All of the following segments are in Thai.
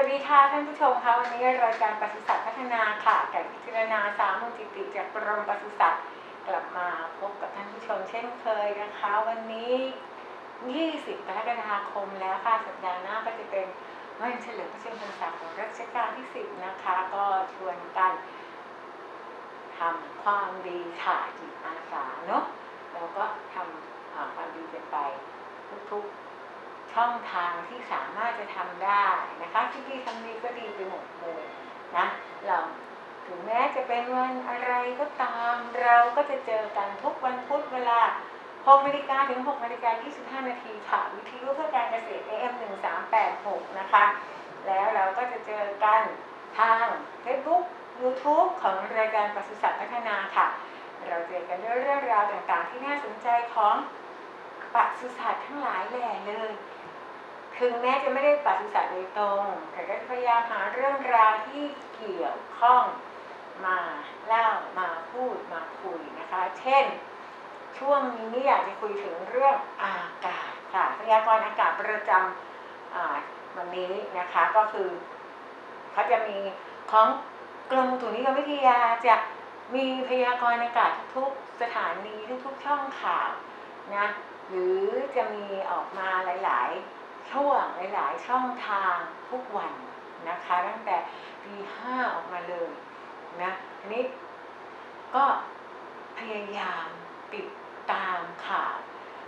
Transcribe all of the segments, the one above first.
วัสดีค่ะท่านผู้ชมคะวันนี้รายการปศุสัตว์พัฒนาค่ะไก่พิจารณาสามมุจิติจากกรมปศุสัตว์กลับมาพบกับท่านผู้ชมเช่นเคยนะคะ วันนี้ 20กรกฎาคมแล้วค่ะสัปดาห์หน้าก็จะเป็นวันเฉลิมพระชนมพรรษาของรัชกาลที่ 10 นะคะ ก็ชวนกันทำความดีค่ะจิตอาสาเนาะแล้วก็ทำความดีกันไปทุกๆ ช่องทางที่สามารถจะทำได้นะคะที่ดีทำดีก็ดีไปหมดเลยนะเราถึงแม้จะเป็นวันอะไรก็ตามเราก็จะเจอกันทุกวันพุธเวลา6นาฬิกาถึง6นาฬิกา25 นาทีค่ะวิทยุเพื่อการเกษตร AM 1386 นะคะ แล้วเราก็จะเจอกันทาง Facebook YouTube ของรายการปศุสัตว์พัฒนาค่ะ เราเจอกันด้วยเรื่องราวต่างๆ ที่น่าสนใจของปศุสัตว์ทั้งหลายแหล่เลย ถึงแม้จะไม่ได้ปศุสัตว์โดยตรง แต่ก็พยายามหาเรื่องราวที่เกี่ยวข้องมาเล่ามาพูดมาคุยนะคะ เช่น ช่วงนี้อยากจะคุยถึงเรื่องอากาศค่ะพยากรณ์อากาศประจำวันนี้นะคะก็คือเขาจะมีของกรมตุนิยมวิทยาจะมีพยากรณ์อากาศทุกสถานีทุกๆช่องข่าวนะหรือจะมีออกมาหลาย ๆ ช่วงหลาย ๆ ช่องทางทุกวันนะคะ ตั้งแต่ปีห้าออกมาเลยนะทีนี้ก็พยายามติดตามข่าว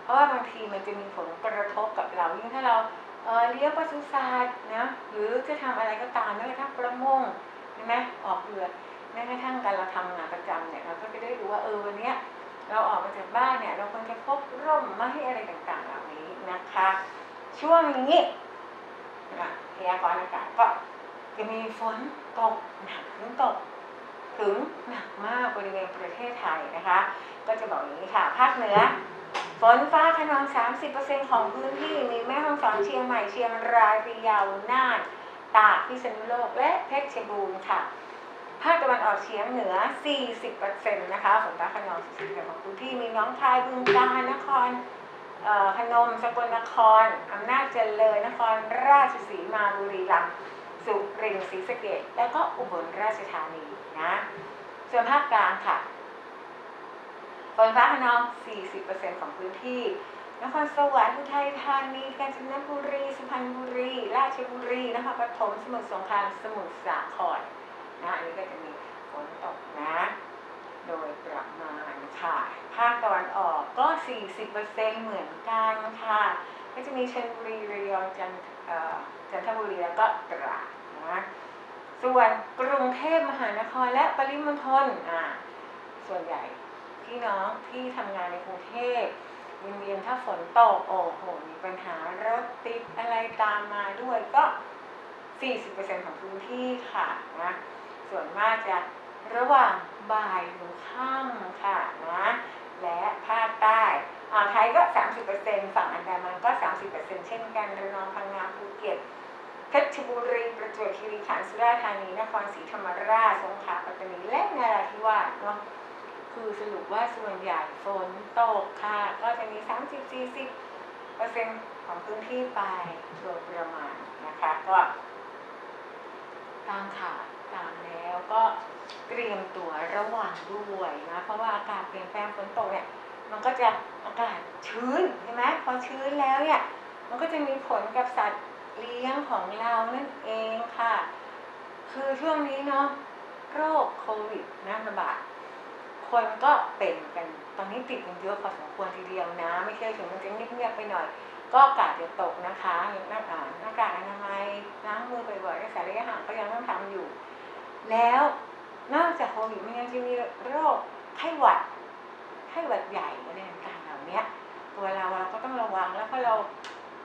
เพราะว่าบางทีมันจะมีผลกระทบกับเรายิ่งถ้าเราเเลี้ยงปศุสัตว์นะหรือจะทำอะไรก็ตามแม้กระทั่งประมงใช่ไหมออกเรือแม้กระทั่งการเราทำงานประจำเนี่ยเราก็จะได้รู้ว่าเออวันเนี้ยเราออกมาจากบ้านเนี่ย เราควรจะพกร่ม ช่วงนี้นะพยากรณ์อากาศก็จะมีฝนตกหนักถึงตกถึงหนักมากบริเวณประเทศไทยนะคะ ก็จะบอกอย่างนี้ค่ะ ภาคเหนือ ฝนฟ้าขนอง 30%ของพื้นที่มีแม่ฮ่องสอนเชียงใหม่เชียงรายพะเยาน่านตากพิษณุโลกและเพชรบูรณ์ค่ะ ภาคตะวันออกเฉียงเหนือ 40%นะคะฝนฟ้าขนอง40%ของพื้นที่มีน้องคายบึงกาฬนคร พนมสกลนครอำนาจเจริญนครราชสีมาบุรีรัมย์สุรินทร์ศรีสะเกษและก็อุบลราชธานีนะส่วนภาคกลางค่ะฝนฟ้าขนอง 40%ของพื้นที่ นครสวรรค์อุทัยธานี กาญจนบุรี สุพรรณบุรี ราชบุรี นครปฐม สมุทรสงคราม สมุทรสาคร นะ อันนี้ก็จะมีฝนตกนะ โดยประมาณค่ะ ภาคตะวันออกก็ 40%เหมือนกันค่ะ ก็จะมีชลบุรีระยองจันจันทบุรีแล้วก็ตราดนะส่วนกรุงเทพมหานครและปริมณฑลอ่าส่วนใหญ่พี่น้องที่ทำงานในกรุงเทพเย็นๆถ้าฝนตกโอ้โหมีปัญหารถติดอะไรตามมาด้วยก็ 40%ของพื้นที่ค่ะนะส่วนมากจะ ระหว่างบ่ายถึงค่ำค่ะนะและภาคใต้อ่าวไทยก็ 30%ฝั่งอันดามันก็ 30%เช่นกันระนองพังงาภูเก็ตเพชรบุรีประจวบคีรีขันธ์สุราษฎร์ธานีนครศรีธรรมราชสงขลาปัตตานีและนราธิวาสเนาะคือสรุปว่าส่วนใหญ่ฝนตกค่ะ ก็จะมี 30-40เปอร์เซ็นต์ของพื้นที่ไปโดยประมาณนะคะ ก็ตามข่าวตามแล้วก็ เตรียมตัวระวังด้วยนะเพราะว่าอากาศเปลี่ยนแปลงฝนตกเนี่ยมันก็จะอากาศชื้นใช่ไหมพอชื้นแล้วเนี่ยมันก็จะมีผลกับสัตว์เลี้ยงของเรานั่นเองค่ะ คือช่วงนี้เนาะโรคโควิดนะระบาดคนก็เป็นกันตอนนี้ติดกันเยอะพอสมควรทีเดียวนะ ไม่ใช่ถึงมันจะเงียบๆไปหน่อย ก็อากาศจะตกนะคะหน้ากากหน้ากากอนามัยล้างมือบ่อยๆรักษาระยะห่างก็ยังต้องทำอยู่ แล้ว นอกจากโควิดมันยังจะมีโรคไข้หวัดไข้หวัดใหญ่อะไรต่างๆเหล่านี้ตัวเราเราก็ต้องระวังแล้วพอเรา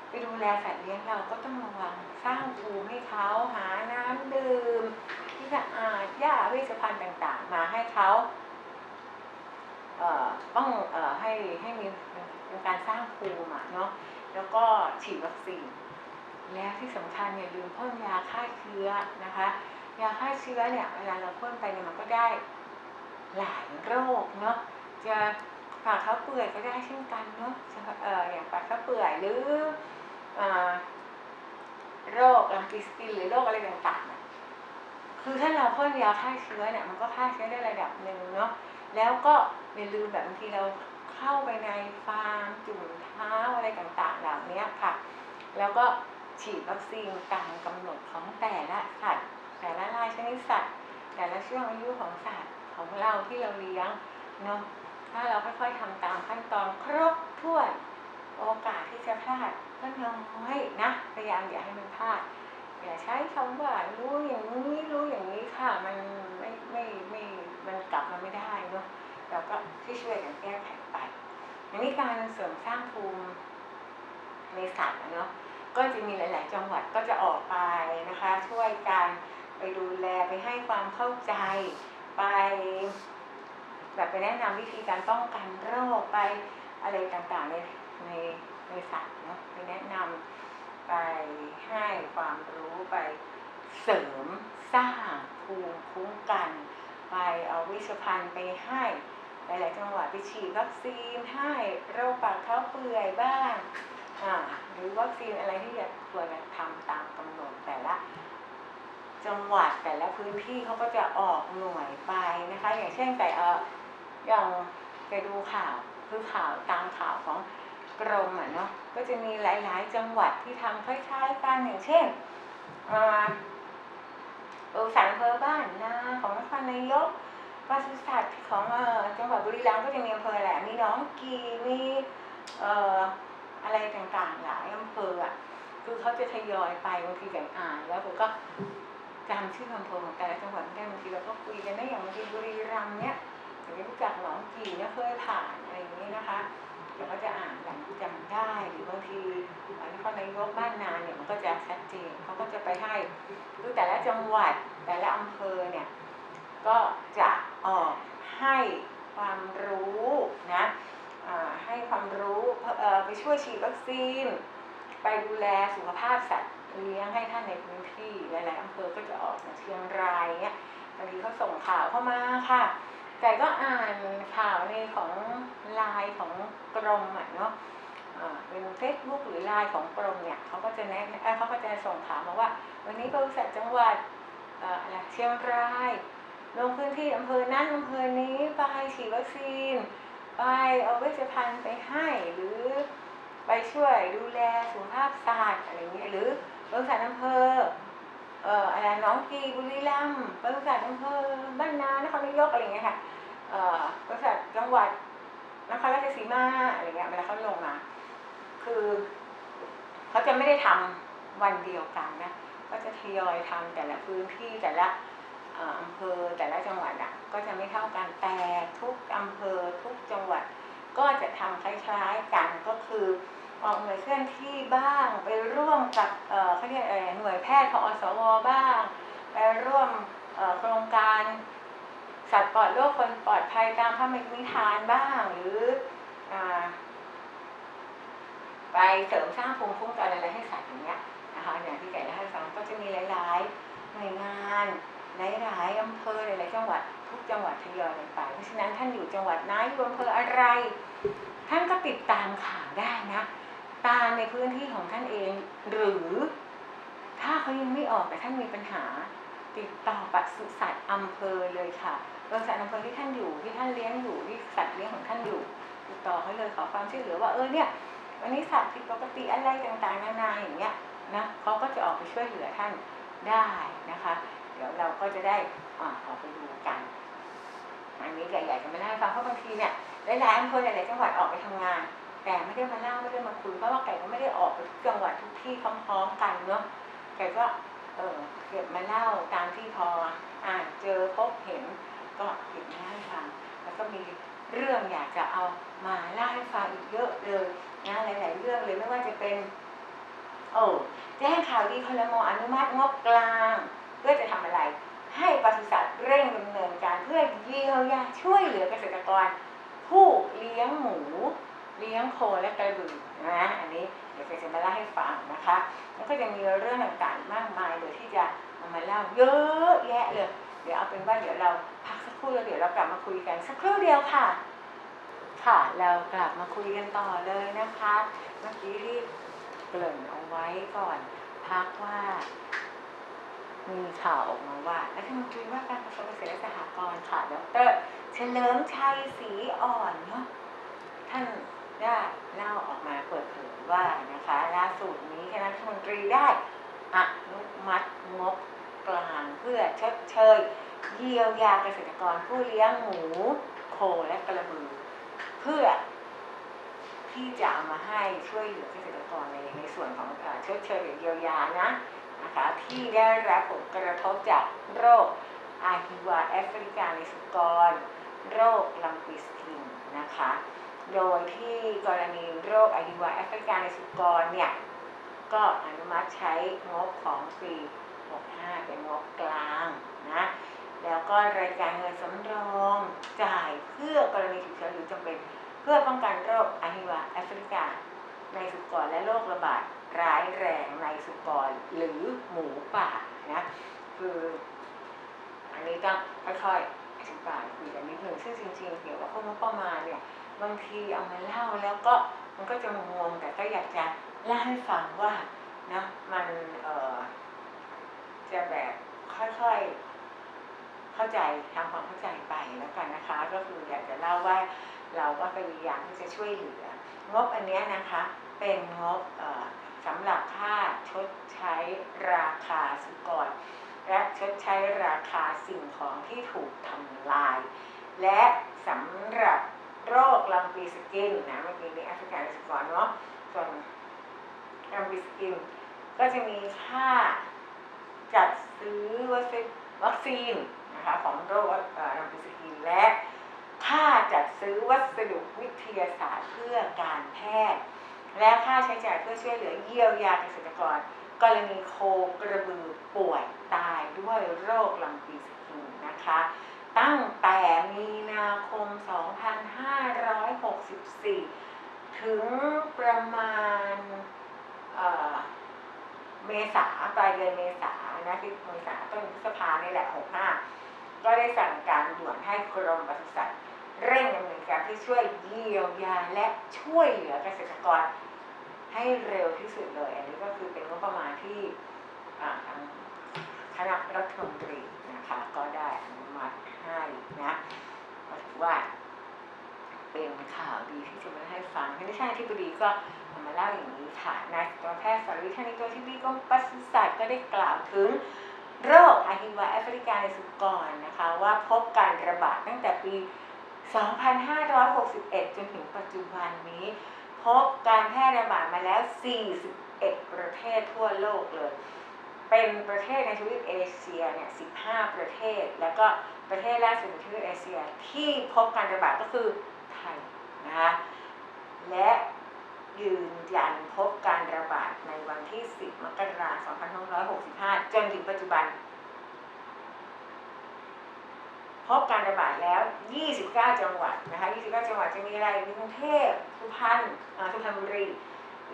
ไปดูแลสัตว์เลี้ยงเราก็ต้องระวังสร้างภูมิให้เขาหาน้ำดื่มที่สะอาดหญ้าเวชภัณฑ์ต่าง ๆ มาให้เขาเอ่อต้องเอ่อให้ให้มีการสร้างภูมิเนาะแล้วก็ฉีดวัคซีนและที่สำคัญอย่าลืมพ่นยาฆ่าเชื้อนะคะ ยาฆ่าเชื้อเนี่ยเวลาเราพ่นไปเนี่ยมันก็ได้หลายโรคเนาะจะปากเขาเปื่อยก็ได้เช่นกันเนาะเอออย่างปากเขาเปื่อยหรืออ่อโรคลังกิสตินหรือโรคอะไรต่างๆอะคือถ้าเราพ่นยาฆ่าเชื้อเนี่ยมันก็ฆ่าเชื้อได้ระดับหนึ่งเนาะแล้วก็อย่าลืมแบบบางทีเราเข้าไปในฟาร์มจุ่มเท้าอะไรต่างๆเหล่านี้ค่ะ แล้วก็ฉีดวัคซีนตามกำหนดของแต่ละสัตว์ แต่ละรายชนิดสัตว์ แต่ละช่วงอายุของสัตว์ของเราที่เราเลี้ยงเนาะถ้าเราค่อยๆทำตามขั้นตอนครบถ้วนโอกาสที่จะพลาดก็น้อยนะพยายามอย่าให้มันพลาดอย่าใช้คำว่ารู้อย่างนี้รู้อย่างนี้ค่ะมันไม่ไม่ไม่มันกลับมาไม่ได้เนาะเราก็ที่ช่วยกันแก้ไขไปอันนี้การเสริมสร้างภูมิในสัตว์เนาะก็จะมีหลาย ๆ จังหวัดก็จะออกไปนะคะ ช่วยกัน ไปดูแลไปให้ความเข้าใจไป แบบไปแนะนำวิธีการป้องกันโรคไปอะไรต่างๆในในในสัตว์เนาะไปแนะนำไปให้ความรู้ไปเสริมสร้างภูมิคุ้มกัน ไปเอาวิชภัณฑ์ไปให้หลาย ๆ จังหวัดไปฉีดวัคซีนให้โรคปากเท้าเปื่อยบ้างอ่าหรือวัคซีนอะไรที่ควรจะทำตามกำหนดแต่ละ จังหวัดแต่ละพื้นที่เขาก็จะออกหน่วยไปนะคะ อย่างเช่นแต่เอออย่างไปดูข่าวคือข่าวตามข่าวของกรมอะเนาะก็จะมีหลาย ๆ จังหวัดที่ทำคล้ายๆกันอย่างเช่นเออสันเภอบ้านนาของนครนายกปศุสัตว์ของเออจังหวัดบุรีรัมย์ก็จะมีอำเภอแหละมีน้องกีมีเอ่ออะไรต่างๆหลายอำเภออะคือเขาจะทยอยไปบางทีแบบอ่านแล้วผมก็ จำชื่ออำเภอของแต่ละจังหวัดไม่ได้บางทีเราก็คุยกันได้อย่างบางทีบุรีรัมย์เนี่ยอย่างที่รู้จักหนองกี่เนี่ยเคยผ่านอะไรอย่างนี้นะคะเดี๋ยวก็จะอ่านอย่างจำได้หรือบางทีอันนี้ก็นายกบ้านนาเนี่ยมันก็จะชัดเจนเขาก็จะไปให้คือแต่ละจังหวัดแต่ละอำเภอเนี่ยก็จะออกให้ความรู้นะให้ความรู้ไปช่วยฉีดวัคซีน ไปดูแลสุขภาพสัตว์ เลี้ยงให้ท่านในพื้นที่หลายๆอำเภอก็จะออกอย่าเชียงรายเนี่ยบางทีเขาส่งข่าวเข้ามาค่ะแต่ก็อ่านข่าวในของไลน์ของกรมอะเนาะอ่าเป็นเฟซบุ๊กหรือไลน์ของกรมเนี่ยเขาก็จะแนะเอ่อเขาก็จะส่งข่าวมาว่า วันนี้บริษัทจังหวัดเอ่ออะไรเชียงรายลงพื้นที่อำเภอนั้นอำเภอนี้ไปฉีดวัคซีนไปเอาเวชภัณฑ์ไปให้หรือไปช่วยดูแลสุขภาพสัตว์อะไรเงี้ยหรือ บริษัทอำเภอเอ่ออะไรน้องกีบุรีรัมย์บริษัทอำเภอบ้านนานครนายกอะไรเงี้ยค่ะเอ่อบริษัทจังหวัดนครราชสีมาอะไรเงี้ยเวลาเขาลงมา คือเขาจะไม่ได้ทำวันเดียวกันนะก็จะทยอยทำแต่ละพื้นที่แต่ละเอ่ออำเภอแต่ละจังหวัดอะก็จะไม่เท่ากันแต่ทุกอำเภอทุกจังหวัด ก็จะทำคล้ายๆกันก็คือ ออกหน่วยเคลื่อนที่บ้าง ไปร่วมกับเขาเรียกหน่วยแพทย์ของอสวบ้าง ไปร่วมโครงการสัตว์ปลอดโรคคนปลอดภัยตามพระมิทานบ้าง หรืออไปเสริมสร้างภูมิคุ้มกันอะไรให้สัตว์อย่างเงี้ยนะคะอย่างที่ไก่เล่าให้ฟังก็จะมีหลาย ๆ หน่วยงานหลาย ๆอำเภอหลายๆจังหวัดทุกจังหวัดทยอยกันไปเพราะฉะนั้นท่านอยู่จังหวัดไหนอยู่อำเภออะไร ท่านก็ติดตามข่าวได้นะ ตามในพื้นที่ของท่านเอง หรือถ้าเขายังไม่ออกแต่ท่านมีปัญหา ติดต่อปศุสัตว์อำเภอเลยค่ะบริษัทอำเภอที่ท่านอยู่ที่ท่านเลี้ยงอยู่ที่สัตว์เลี้ยงของท่านอยู่ ติดต่อเขาเลยขอความช่วยเหลือว่าเออเนี่ยวันนี้สัตว์ผิดปกติอะไรต่างๆนานาอย่างเงี้ยนะเขาก็จะออกไปช่วยเหลือท่านได้นะคะ เดี๋ยวเราก็จะได้อ่าออกไปดูกันอันนี้ใหญ่ๆจะมาเล่าให้ฟังเพราะบางทีเนี่ยหลายๆอำเภอหลายๆจังหวัดออกไปทำงาน แต่ไม่ได้มาเล่าไม่ได้มาคุยเพราะว่าไก่ก็ไม่ได้ออกไปทุกจังหวัดทุกที่พร้อมๆกันเนาะไก่ก็เออเก็บมาเล่าตามที่พออ่านเจอพบเห็นก็เก็บมาเล่าให้ฟังแล้วก็มีเรื่องอยากจะเอามาเล่าให้ฟังอีกเยอะเลยนะหลาย ๆ เรื่องเลยไม่ว่าจะเป็นโอ้แจ้งข่าวดีคอรมออนุมัติงบกลาง เพื่อจะทำอะไร ให้ปศุสัตว์เร่งดำเนินการเพื่อเยียวยาช่วยเหลือเกษตรกร ผู้เลี้ยงหมู เลี้ยงโคและกระบือนะอันนี้เดี๋ยวจะมาเล่าให้ฟังนะคะแล้วก็จะมีเรื่องต่างๆมากมายเลยที่จะเอามาเล่าเยอะแยะเลยเดี๋ยวเอาเป็นว่าเดี๋ยวเราพักสักครู่แล้วเดี๋ยวเรากลับมาคุยกันสักครู่เดียวค่ะ ค่ะเรากลับมาคุยกันต่อเลยนะคะ เมื่อกี้รีบเกริ่นเอาไว้ก่อนพัพักว่ามีข่าวออกมาว่ารัฐมนตรีว่าการกระทรวงเกษตรและสหกรณ์ค่ะดรเฉลิมชัยศรีอ่อนเนาะท่าน ได้เล่าออกมาเปิดเผยว่านะคะล่าสุดนี้คณะรัฐมนตรีได้อนุมัติงบกลางเพื่อชดเชยเยียวยาเกษตรกรผู้เลี้ยงหมูโคและกระบือ เพื่อที่จะเอามาให้ช่วยเหลือเกษตรกรในในส่วนของเออชดเชยหรือเยียวยานะนะคะที่ได้รับผลกระทบจากโรคอาฮิวาแอฟริกาในสุกร โรคลัมปิสกินนะคะ โดยที่กรณีโรคอาฮิวาแอฟริกาในสุกรเนี่ย ก็อนุมัติใช้งบของปี65 เป็นงบกลางนะ แล้วก็รายการเงินสำรองจ่ายเพื่อกรณีฉุกเฉินหรือจำเป็น เพื่อป้องกันโรคอาฮิวาแอฟริกาในสุกรและโรคระบาดร้ายแรงในสุกรหรือหมูป่านะ คืออันนี้ต้องค่อยๆอธิบายคุยกันนิดหนึ่งซึ่งจริงๆเกี่ยวกับพวกงบประมาณเนี่ย บางทีเอามาเล่าแล้วก็มันก็จะงงแต่ก็อยากจะเล่าให้ฟังว่านะมันเออจะแบบค่อยๆเข้าใจทำความเข้าใจไปแล้วกันนะคะ ก็คืออยากจะเล่าว่าเราก็พยายามที่จะช่วยเหลืองบอันนี้นะคะเป็นงบสำหรับค่าชดใช้ราคาสุกรและชดใช้ราคาสิ่งของที่ถูกทำลาย และสำหรับ โรคลัมปีสกินนะเมื่อกี้นี้แอฟริกันสกอร์เนาะส่วนลัมปีสกินก็จะมีค่าจัดซื้อวัคซีนนะคะของโรคลัมปีสกินและค่าจัดซื้อวัสดุวิทยาศาสตร์เพื่อการแพทย์ และค่าใช้จ่ายเพื่อช่วยเหลือเยียวยาเกษตรกร กรณีโคกระบือป่วยตายด้วยโรคลัมปีสกินนะคะ ตั้งแต่มีนาคม 2564 ถึงประมาณเมษาปลายเดือนเมษานะที่เมษาต้นพฤษภานี่แหละ 65 ก็ได้สั่งการด่วนให้กรมปศุสัตว์เร่งดำเนินการที่ช่วยเยียวยาและช่วยเหลือเกษตรกร ให้เร็วที่สุดเลย อันนี้ก็คือเป็นงบประมาณที่ทางคณะรัฐมนตรีนะคะก็ได้อนุมัติ ให้นะก็ถือว่า เป็นข่าวดีที่จะมาให้ฟังท่านที่ช่างอธิบดีก็มาเล่าอย่างนี้ค่ะนายสัตวแพทย์สาริธานิโกที่ดีกรมปศุสัตว์ก็ได้กล่าวถึงโรคอาฮิวาแอฟริกาในสุกรนะคะว่าพบการระบาดตั้งแต่ปี 2561 จนถึงปัจจุบันนี้ พบการแพร่ระบาดมาแล้ว 41 ประเทศทั่วโลกเลย เป็นประเทศในทวีปเอเชียเนี่ย15ประเทศ แล้วก็ประเทศล่าสุดในทวีปเอเชียที่พบการระบาดก็คือไทยนะคะและยืนยันพบการระบาดในวันที่ 10 มกราคม 2565 จนถึงปัจจุบัน พบการระบาดแล้ว 29 จังหวัดนะคะ 29 จังหวัดจะมีอะไรมีกรุงเทพ สุพรรณสุพรรณบุรี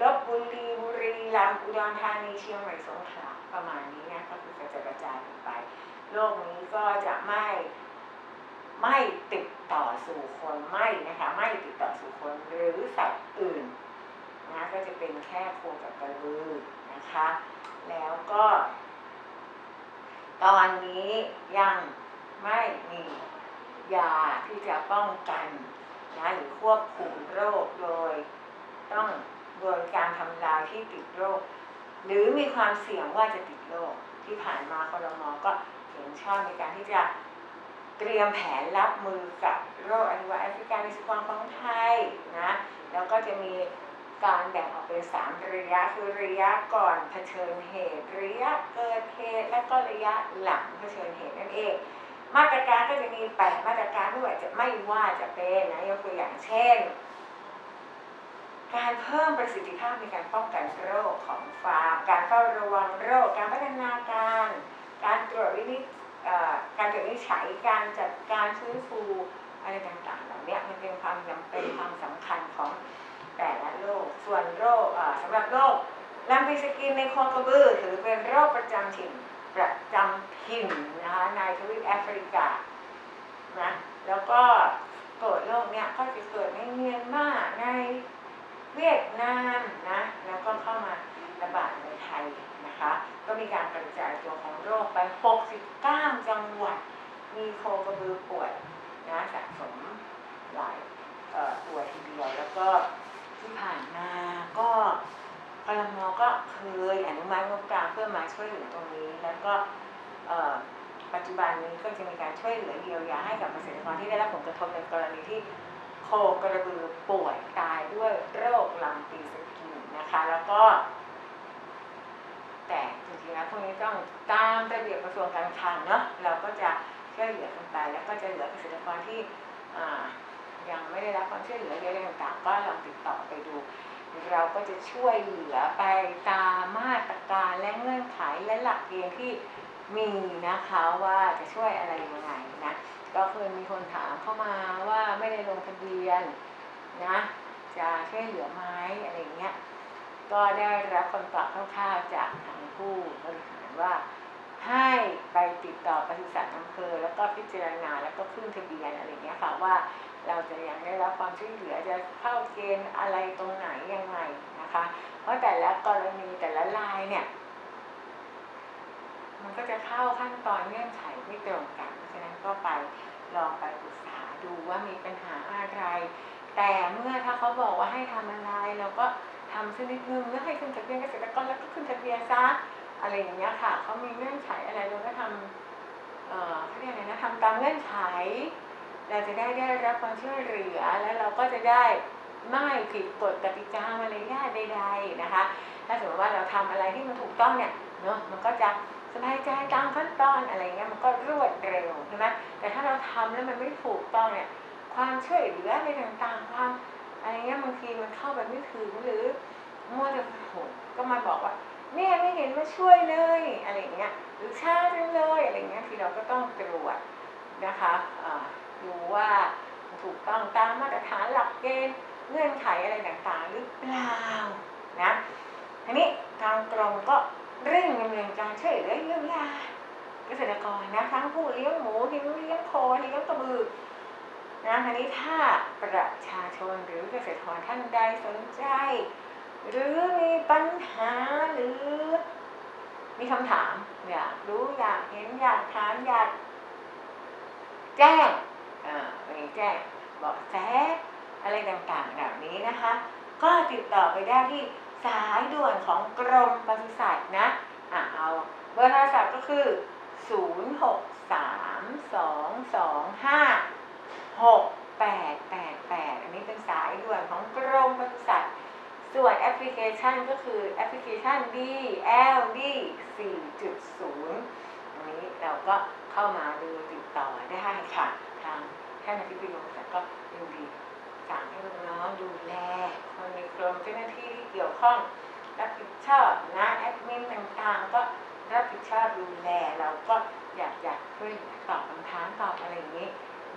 ลบบุรีบุรีรัมย์อุดรธานีเชียงใหม่สงขลาประมาณนี้นะก็คือกระจายกระจายกันไปโรคนี้ก็จะไม่ไม่ติดต่อสู่คนไม่นะคะไม่ติดต่อสู่คนหรือสัตว์อื่นนะก็จะเป็นแค่โคกับกระบือนะคะ แล้วก็ ตอนนี้ยังไม่มียาที่จะป้องกันนะหรือควบคุมโรคโดยต้อง โดยการทำลายที่ติดโรค หรือมีความเสี่ยงว่าจะติดโรคที่ผ่านมาครมอก็เห็นชอบในการที่จะเตรียมแผนรับมือกับโรคอหิวาแอฟริกาในสุกรของไทยนะแล้วก็จะมีการแบ่งออกเป็นสามระยะคือระยะก่อนเผชิญเหตุ ระยะเกิดเหตุ และก็ระยะหลังเผชิญเหตุนั่นเอง มาตรการก็จะมีแปดมาตรการด้วยจะไม่ว่าจะเป็นนะยกตัวอย่างเช่น การเพิ่มประสิทธิภาพในการป้องกันโรคของฟาร์ม การเฝ้าระวังโรค การพัฒนาการ การตรวจวินิจการตรวจวินิจฉัย การจัดการฟื้นฟูอะไรต่างๆเหล่านี้มันเป็นความจำเป็นความสำคัญของแต่ละโรค ส่วนโรคเอ่อสำหรับโรคลำปีสกินในโคกระบือถือเป็นโรคประจำถิ่นประจำถิ่นนะคะในทวีปแอฟริกานะแล้วก็เกิดโรคเนี้ยก็จะเกิดในเมียนมาใน เวียดนามนะแล้วก็เข้ามาระบาดในไทยนะคะ ก็มีการกระจายตัวของโรคไป 69 จังหวัด มีโคกระบือป่วยนะสะสมหลายตัวทีเดียวแล้วก็ที่ผ่านมาก็กรมก็เคยอนุมัติงบกลางเพื่อมาช่วยเหลือตรงนี้ แล้วก็ปัจจุบันนี้ก็จะมีการช่วยเหลือเยียวยาให้กับเกษตรกรที่ได้รับผลกระทบในกรณีที่ โคกระบือป่วยตายด้วยโรคลำปีสกินนะคะ แล้วก็ แต่จริงๆแล้วพวกนี้ต้องตามระเบียบกระทรวงการคลังเนาะเราก็จะช่วยเหลือกันไปแล้วก็จะเหลือเกษตรกรที่ยังไม่ได้รับความช่วยเหลืออะไรต่างๆ ก็ลองติดต่อไปดู เราก็จะช่วยเหลือไปตามมาตรการและเงื่อนไขและหลักเกณฑ์ที่มีนะคะว่าจะช่วยอะไรยังไงนะ ก็เคยมีคนถามเข้ามาว่าไม่ได้ลงทะเบียนนะจะช่วยเหลือไหมอะไรเงี้ย ก็ได้รับคำตอบคร่าวๆจากทางผู้บริหารว่า ให้ไปติดต่อปศุสัตว์อำเภอ แล้วก็พิจารณาแล้วก็ขึ้นทะเบียนอะไรเงี้ยค่ะว่าเราจะยังได้รับความช่วยเหลือจะเข้าเกณฑ์อะไรตรงไหนยังไงนะคะ เพราะแต่ละกรณีแต่ละรายเนี่ย มันก็จะเข้าขั้นตอนเงื่อนไขไม่ตรงกันเพราะฉะนั้นก็ไปลองไปปรึกษาดูว่ามีปัญหาอะไร แต่เมื่อถ้าเขาบอกว่าให้ทำอะไรเราก็ทำสักนิดนึงแล้วให้ขึ้นทะเบียนเกษตรกรแล้วก็ขึ้นทะเบียนซะอะไรอย่างเงี้ยค่ะเขามีเงื่อนไขอะไรเราก็ทำเอ่อเขาเรียกอะไรนะทำตามเงื่อนไข เราจะได้ได้รับความช่วยเหลือแล้วเราก็จะได้ไม่ผิดกฎกติกามารยาทใดๆนะคะ ถ้าสมมติว่าเราทำอะไรที่มันถูกต้องเนี่ยเนาะมันก็จะ สบายใจตามขั้นตอนอะไรเงี้ยมันก็รวดเร็วใช่ไหมแต่ถ้าเราทำแล้วมันไม่ถูกต้องเนี่ย ความช่วยเหลืออะไรต่างๆความอะไรเงี้ยบางทีมันเข้าไปไม่ถึงหรือมัวแต่โหก็มาบอกว่าเนี่ยไม่เห็นมาช่วยเลยอะไรเงี้ยหรือช้าจังเลยอะไรเงี้ยที่เราก็ต้องตรวจนะคะอ่าดูว่าถูกต้องตามมาตรฐานหลักเกณฑ์เงื่อนไขอะไรต่างๆ หรือเปล่านะทีนี้ทางกรมก็ เร่งดำเนินการช่วยเหลือเยียวยาเกษตรกรนะทั้งผู้เลี้ยงหมูเลี้ยงเลี้ยงโคเลี้ยงกระบือนะทีนี้ถ้าประชาชนหรือเกษตรกรท่านใดสนใจ หรือมีปัญหาหรือมีคำถามอยากรู้อยากเห็นอยากถามอยากแจ้งอ่ามีแจ้งเบอกแสอะไรต่างๆแบบนี้นะคะ ก็ติดต่อไปได้ที่ สายด่วนของกรมปศุสัตว์นะอะเอาเบอร์โทรศัพท์ก็คือ 0 6 3 2 2 5หกแปดแปดแปดอันนี้เป็นสายด่วนของกรมปศุสัตว์ส่วนแอปพลิเคชันก็คือแอปพลิเคชัน DLD 4.0 อันนี้เราก็เข้ามาดูติดต่อได้ค่ะ ทางท่านอธิบดีกรมปศุสัตว์ก็ยินดี สั่งให้ลูกน้องดูแลคนในกรมเจ้าหน้าที่ที่เกี่ยวข้อง รับผิดชอบนะแอดมินต่างๆ ก็รับผิดชอบดูแลเราก็อยากอยากช่วยตอบคำถามตอบอะไรอย่างนี้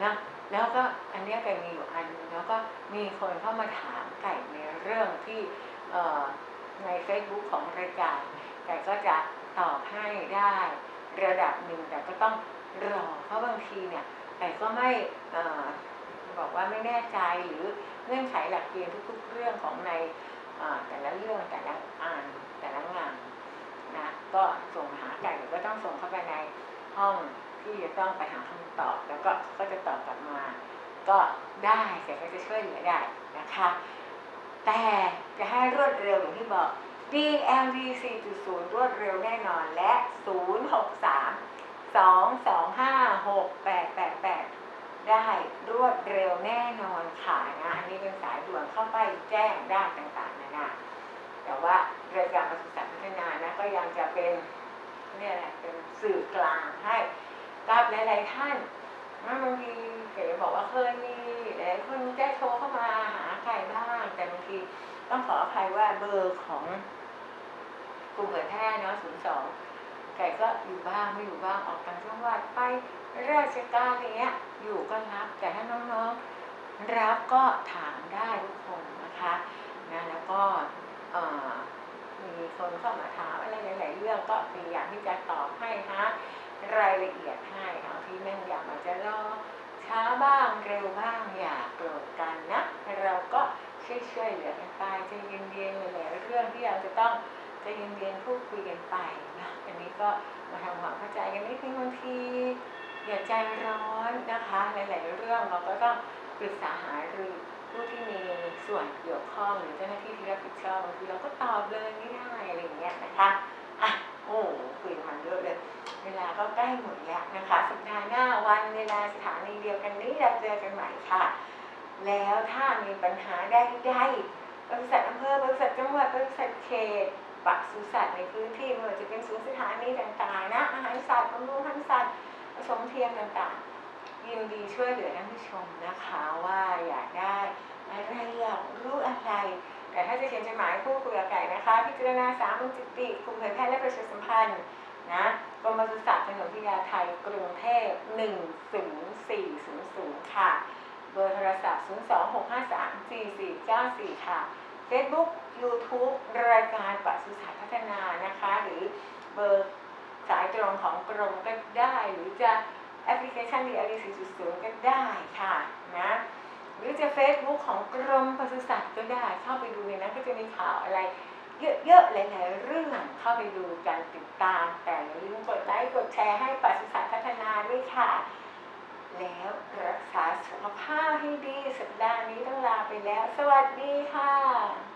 นะแล้วก็อันนี้ไก่มีอยู่อันแล้วก็มีคนเข้ามาถามไก่ในเรื่องที่ใน Facebook ของรายการไก่ก็จะตอบให้ได้ระดับหนึ่งแต่ก็ต้องรอเพราะบางทีเนี่ยไก่ก็ไม่ บอกว่าไม่แน่ใจหรือเงื่อนไขหลักเกณฑ์ทุก ๆ เรื่องของในแต่ละเรื่องแต่ละอ่านแต่ละงานนะก็ส่งหาไก่ก็ต้องส่งเข้าไปในห้องที่จะต้องไปหาคำตอบ แล้วก็ก็จะตอบกลับมา ก็ได้แต่ก็จะช่วยเหลือได้นะคะ แต่จะให้รวดเร็วอย่างที่บอก DLD 4.0 รวดเร็วแน่นอนและ 063 225 6888 ได้รวดเร็วแน่นอนค่ะนะอันนี้เป็นสายด่วนเข้าไปแจ้งด้านต่างๆนานาแต่ว่ารายการปศุสัตว์พัฒนานะก็ยังจะเป็นเนี่ยแหละเป็นสื่อกลางให้กับหลายๆท่านนะบางทีเก๋บอกว่าเคยมีหลายคนได้โทรเข้ามาหาใครบ้างแต่บางทีต้องขออภัยว่าเบอร์ของกลุ่มเผยแพร่เนาะศูนย์สอง ไก่ก็อยู่บ้างไม่อยู่บ้างออกต่างจังหวัดไปราชการอะไรเงี้ยอยู่ก็รับแต่ถ้าน้องๆรับก็ถามได้ทุกคนนะคะนะแล้วก็มีคนเข้ามาถามอะไรหลายๆเรื่องก็พยายามที่จะตอบให้ฮะรายละเอียดให้เอาที่แม่นยำอาจจะรอช้าบ้างเร็วบ้างอย่าโกรธกันนะ เราก็ช่วยๆเหลือกันไปใจเย็นๆหลายๆเรื่องที่เราจะต้อง ใจเย็นๆพูดคุยกันไปนะอันนี้ก็มาทำความเข้าใจกันนิดนึงบางทีอย่าใจร้อนนะคะหลายๆเรื่องเราก็ต้องปรึกษาหารือผู้ที่มีส่วนเกี่ยวข้องหรือเจ้าหน้าที่ที่รับผิดชอบบางทีเราก็ตอบเลยไม่ได้อะไรอย่างเงี้ยนะคะอะโอ้คุยกันเยอะเลยเวลาก็ใกล้หมดแล้วนะคะสัปดาห์หน้าวันเวลาสถานีเดียวกันนี้เราเจอกันใหม่ค่ะ แล้วถ้ามีปัญหาใดๆบริษัทอำเภอบริษัทจังหวัดบริษัทเขต ปศุสัตว์ในพื้นที่ไม่ว่าจะเป็นศูนย์สถานีต่างๆนะอาหารสัตว์บำรุงพันสัตว์ผสมเทียมต่างๆ ยินดีช่วยเหลือท่านผู้ชมนะคะว่าอยากได้อะไรอยากรู้อะไร แต่ถ้าจะเขียนจดหมายพูดคุยกับไก่นะคะพิจารณาสามัญจิติกลุ่มเผยแพร่และประชาสัมพันธ์นะกรมปศุสัตว์ถนนพิยาไทยกรุงเทพ10400 ค่ะ เบอร์โทรศัพท์ 026534494 ค่ะ Facebook YouTube รายการปศุสัตว์พัฒนานะคะ หรือเบอร์สายตรงของกรมก็ได้ หรือจะแอปพลิเคชัน DLD 4.0 ก็ได้ค่ะนะหรือจะ Facebook ของกรมปศุสัตว์ก็ได้เข้าไปดูในนั้นก็จะมีข่าวอะไรเยอะๆหลายๆเรื่องเข้าไปดูกันติดตาม แต่อย่าลืมกดไลค์กดแชร์ให้ปศุสัตว์พัฒนาด้วยค่ะ แล้วรักษาสุขภาพให้ดีสัปดาห์นี้ต้องลาไปแล้ว สวัสดีค่ะ